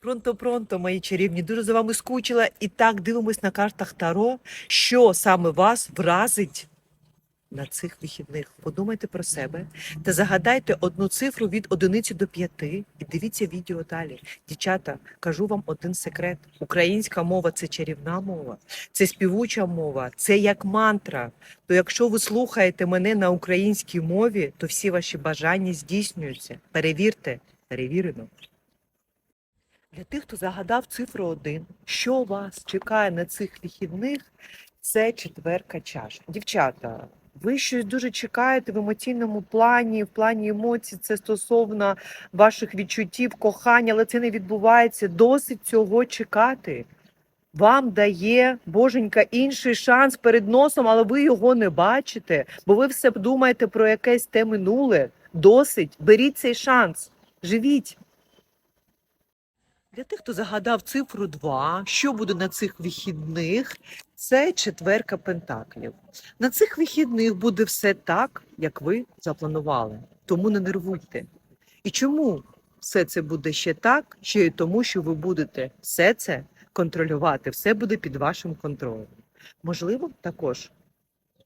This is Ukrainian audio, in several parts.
Пронто-пронто, мої чарівні, дуже за вами скучила. І так дивимось на картах Таро, що саме вас вразить на цих вихідних. Подумайте про себе та загадайте одну цифру від одиниці до п'яти і дивіться відео далі. Дівчата, кажу вам один секрет: українська мова це чарівна мова, це співуча мова, це як мантра. То якщо ви слухаєте мене на українській мові, то всі ваші бажання здійснюються. Перевірте, перевірено. Для тих, хто загадав цифру 1, що вас чекає на цих вихідних, це четверка чаш. Дівчата, ви щось дуже чекаєте в емоційному плані, в плані емоцій, це стосовно ваших відчуттів, кохання, але це не відбувається. Досить цього чекати. Вам дає боженька інший шанс перед носом, але ви його не бачите, бо ви все думаєте про якесь те минуле. Досить, беріть цей шанс, живіть. Для тих, хто загадав цифру 2, що буде на цих вихідних, це четверка пентаклів. На цих вихідних буде все так, як ви запланували. Тому не нервуйте. І чому все це буде ще так? Ще й тому, що ви будете все це контролювати, все буде під вашим контролем. Можливо, також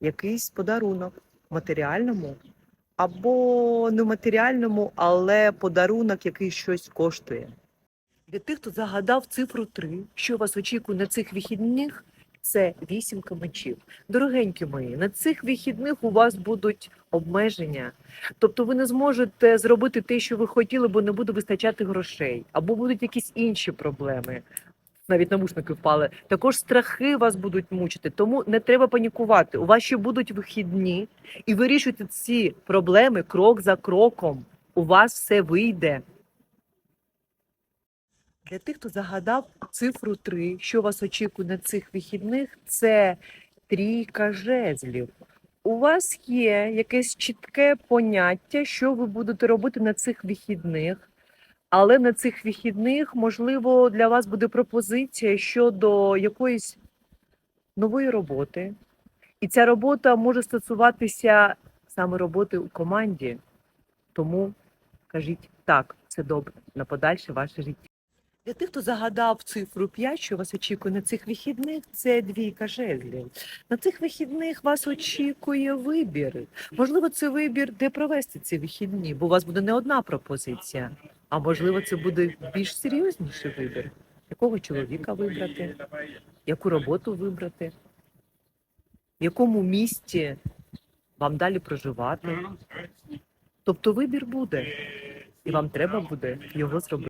якийсь подарунок матеріальному або не матеріальному, але подарунок, який щось коштує. Для тих, хто загадав цифру 3, що вас очікує на цих вихідних, це вісімка мечів. Дорогенькі мої, на цих вихідних у вас будуть обмеження. Тобто ви не зможете зробити те, що ви хотіли, бо не буде вистачати грошей, або будуть якісь інші проблеми. Навіть навушники впали. Також страхи вас будуть мучити. Тому не треба панікувати. У вас ще будуть вихідні, і вирішуйте ці проблеми крок за кроком. У вас все вийде. Для тих, хто загадав цифру 3, що вас очікує на цих вихідних, це трійка жезлів. У вас є якесь чітке поняття, що ви будете робити на цих вихідних, але на цих вихідних, можливо, для вас буде пропозиція щодо якоїсь нової роботи. І ця робота може стосуватися саме роботи у команді. Тому кажіть так, це добре на подальше ваше життя. Для тих, хто загадав цифру 5, що вас очікує на цих вихідних, це двійка жезлів. На цих вихідних вас очікує вибір. Можливо, це вибір, де провести ці вихідні, бо у вас буде не одна пропозиція, а можливо, це буде більш серйозніший вибір. Якого чоловіка вибрати, яку роботу вибрати, в якому місті вам далі проживати. Тобто вибір буде, і вам треба буде його зробити.